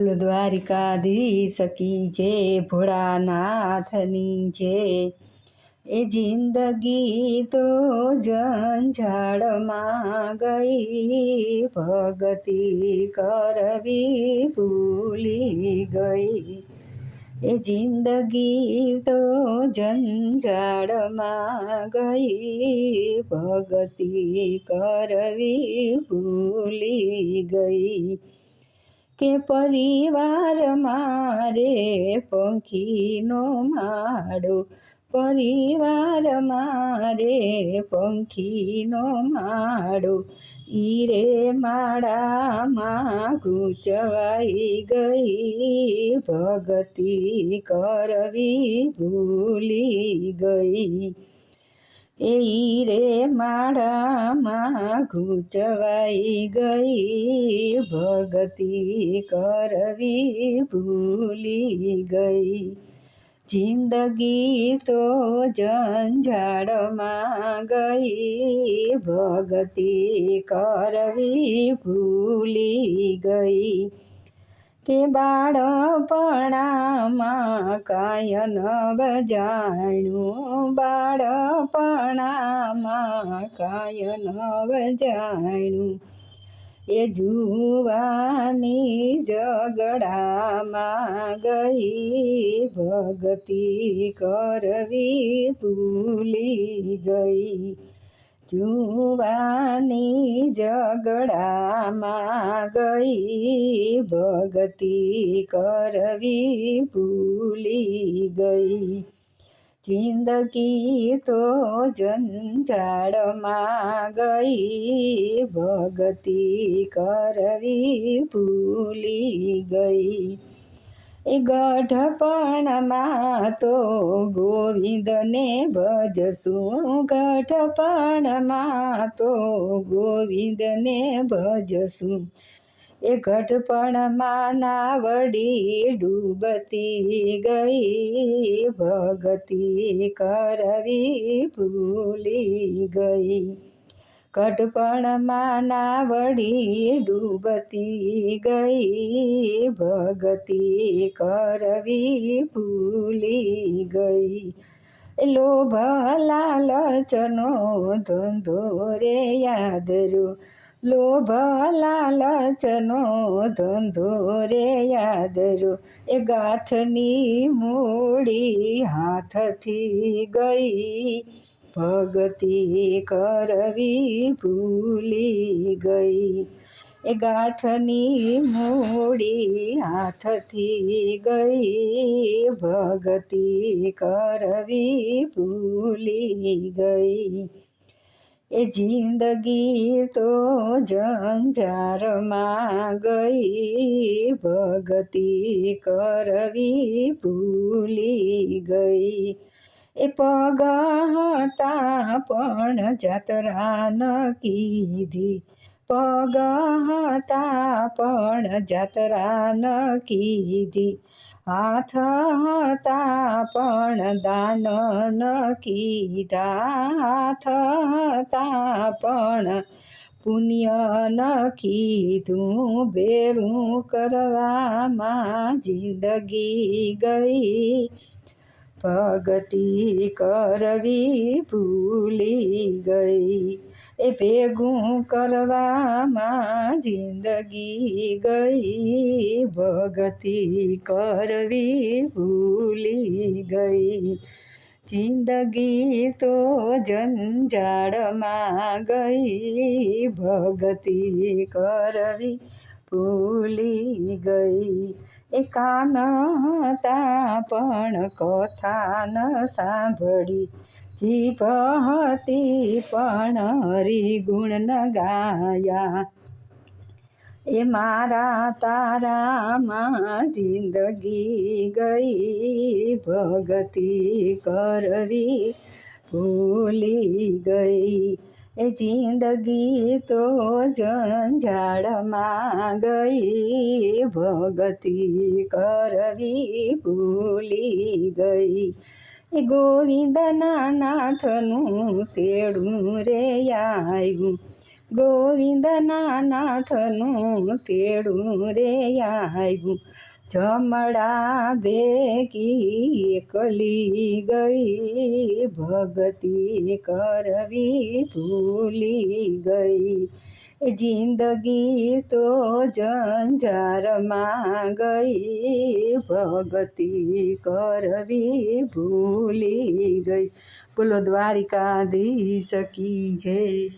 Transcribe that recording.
બોલો દ્વારિકાધીશ કી જે, ભોળાનાથની જે. એ જિંદગી તો જંજાળમાં ગઈ ભગતિ કરવી ભૂલી ગઈ. એ જિંદગી તો જંજાળમાં ગઈ ભગતિ કરવી ભૂલી ગઈ. કે પરિવાર મારે પંખીનો માળો. પરિવાર મારે પંખીનો માળો. ઈરે માળામાં ગૂંચવાઈ ગઈ ભગતી કરવી ભૂલી ગઈ. એ રે માળામાં ગૂંચવાઈ ગઈ, ભગતિ કરવી ભૂલી ગઈ. જિંદગી તો જંજાળમાં ગઈ, ભગતિ કરવી ભૂલી ગઈ. કે બાળપણામાં કાયન ન બજાણ્યું બાળપણામાં કાય નવ જાણું એ જુવાની ઝગડામાં ગઈ ભગતી કરવી ભૂલી ગઈ. જુવાની ઝઘડામાં ગઈ ભગતી કરવી ભૂલી ગઈ. જિંદગી તો જંજાળમાં ગઈ ભગતી કરવી ભૂલી ગઈ એ ગઢપણમાં તો ગોવિંદને ભજશું ગઢપણમાં તો ગોવિંદને ભજશું એ ઘટપણમાં નાવડી ડૂબતી ગઈ, ભગતિ કરવી ભૂલી ગઈ. ઘટપણમાં નાવડી ડૂબતી ગઈ, ભગતિ કરવી ભૂલી ગઈ. લોભ લાલચનો ધંધો રે યાદ રહ્યો લોભ લાલચનો ધંધો રે યાદરો એ ગાંઠની મૂડી હાથથી ગઈ. ભગતિ કરવી ભૂલી ગઈ. એ ગાંઠની મૂડી હાથથી ગઈ. ભગતિ કરવી ભૂલી ગઈ. એ જિંદગી તો જંજારમાં ગઈ ભગતિ કરવી ભૂલી ગઈ. એ પગ હતા પણ જાત્રા ન કીધી. પગ હતા પણ જાત્રા ન કીધી. હાથ હતા પણ દાન ન કીધા. હાથ હતા પણ પુણ્ય ન કીધું. બેરું કરવામાં જિંદગી ગઈ. ભગતિ કરવી ભૂલી ગઈ. એ ભેગું કરવામાં જિંદગી ગઈ. ભગતિ કરવી ભૂલી ગઈ. જિંદગી તો જંજાળમાં ગઈ. ભગતિ કરવી ભૂલી ગઈ. એ કાન હતા પણ કથા ન સાંભળી. જીભ હતી પણ હરિગુણ ન ગાયા. એ મારા તારામાં જિંદગી ગઈ. ભગતી કરવી ભૂલી ગઈ. એ જિંદગી તો જંજાળમાં ગઈ ભગતિ કરવી ભૂલી ગઈ. એ ગોવિંદના નાથનું તેડું રે આવ્યું ગોવિંદના નાથનું તેડું રે આવ્યું જમડા ભેગી કલી ગઈ, ભગતી કરવી ભૂલી ગઈ. જિંદગી તો જંજારમાં ગઈ, ભગતી કરવી ભૂલી ગઈ. બોલો દ્વારિકાધીશ કી જય.